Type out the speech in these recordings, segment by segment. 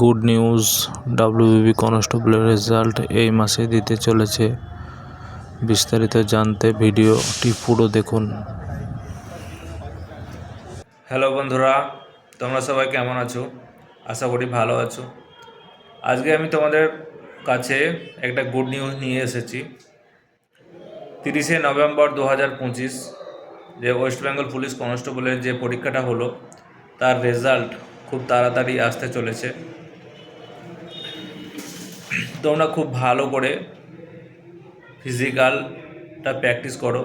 Good news W B B কনস্টেবলের result এই মাসে দিতে চলেছে। বিস্তারিত জানতে ভিডিওটি পুরো দেখুন। হ্যালো বন্ধুরা, তোমরা সবাই কেমন আছো? আশা করি ভালো আছো। আজকে আমি তোমাদের কাছে একটা গুড নিউজ নিয়ে এসেছি। তিরিশে নভেম্বর দু হাজার পঁচিশ যে ওয়েস্ট বেঙ্গল পুলিশ কনস্টেবলের যে পরীক্ষাটা হলো, তার রেজাল্ট খুব তাড়াতাড়ি আসতে চলেছে। তোমরা খুব ভালো করে ফিজিক্যালটা প্র্যাকটিস করো।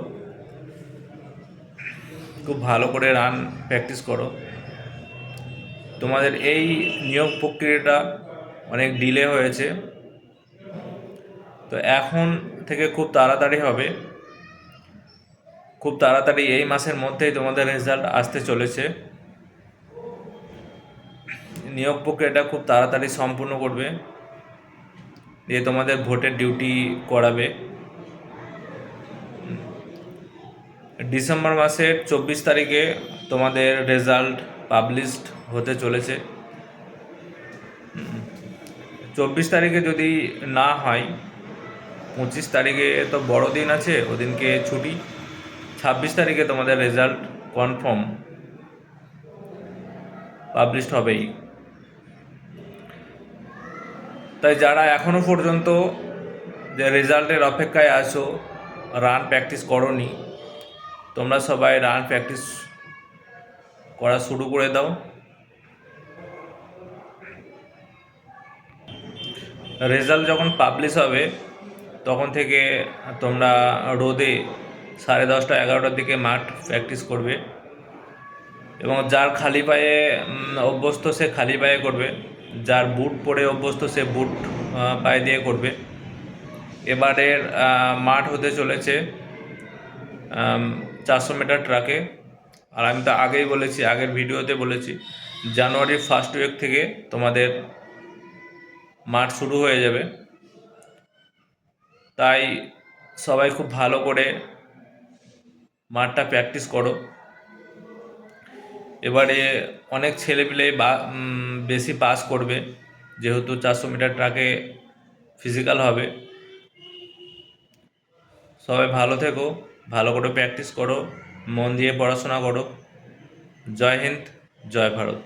খুব ভালো করে রান প্র্যাকটিস করো। তোমাদের এই নিয়োগ প্রক্রিয়াটা অনেক ডিলে হয়েছে। তো এখন থেকে খুব তাড়াতাড়ি হবে। খুব তাড়াতাড়ি এই মাসের মধ্যেই তোমাদের রেজাল্ট আসতে চলেছে। নিয়োগ প্রক্রিয়াটা খুব তাড়াতাড়ি সম্পূর্ণ করবে। দিয়ে তোমাদের ভোটের ডিউটি করাবে। ডিসেম্বর মাসের চব্বিশ তারিখে তোমাদের রেজাল্ট পাবলিশড হতে চলেছে। চব্বিশ তারিখে যদি না হয়, পঁচিশ তারিখে তো বড়দিন আছে, ওদিনকে ছুটি। ছাব্বিশ তারিখে তোমাদের রেজাল্ট কনফার্ম পাবলিশড হবেই। তাই যারা এখনও পর্যন্ত যে রেজাল্টের অপেক্ষায় আছো রান প্র্যাকটিস করনি, তোমরা সবাই রান প্র্যাকটিস করা শুরু করে দাও। রেজাল্ট যখন পাবলিশ হবে, তখন থেকে তোমরা রোদে সাড়ে দশটা এগারোটার দিকে মাঠ প্র্যাকটিস করবে এবং যার খালি পায়ে অভ্যস্ত সে খালি পায়ে করবে। যার বুট পরে অভ্যস্ত সে বুট পায়ে দিয়ে করবে। এবারের মাঠ হতে চলেছে চারশো মিটার ট্রাকে। আর আমি তো আগেই বলেছি, আগের ভিডিওতে বলেছি, জানুয়ারির ফার্স্ট উইক থেকে তোমাদের মাঠ শুরু হয়ে যাবে। তাই সবাই খুব ভালো করে মাঠটা প্র্যাকটিস করো। এবারে অনেক ছেলেপিলে বা বেশি পাস করবে, যেহেতু চারশো মিটার ট্রাকে ফিজিক্যাল হবে। সবাই ভালো থেকো, ভালো করে প্র্যাকটিস করো, মন দিয়ে পড়াশোনা করো। জয় হিন্দ, জয় ভারত।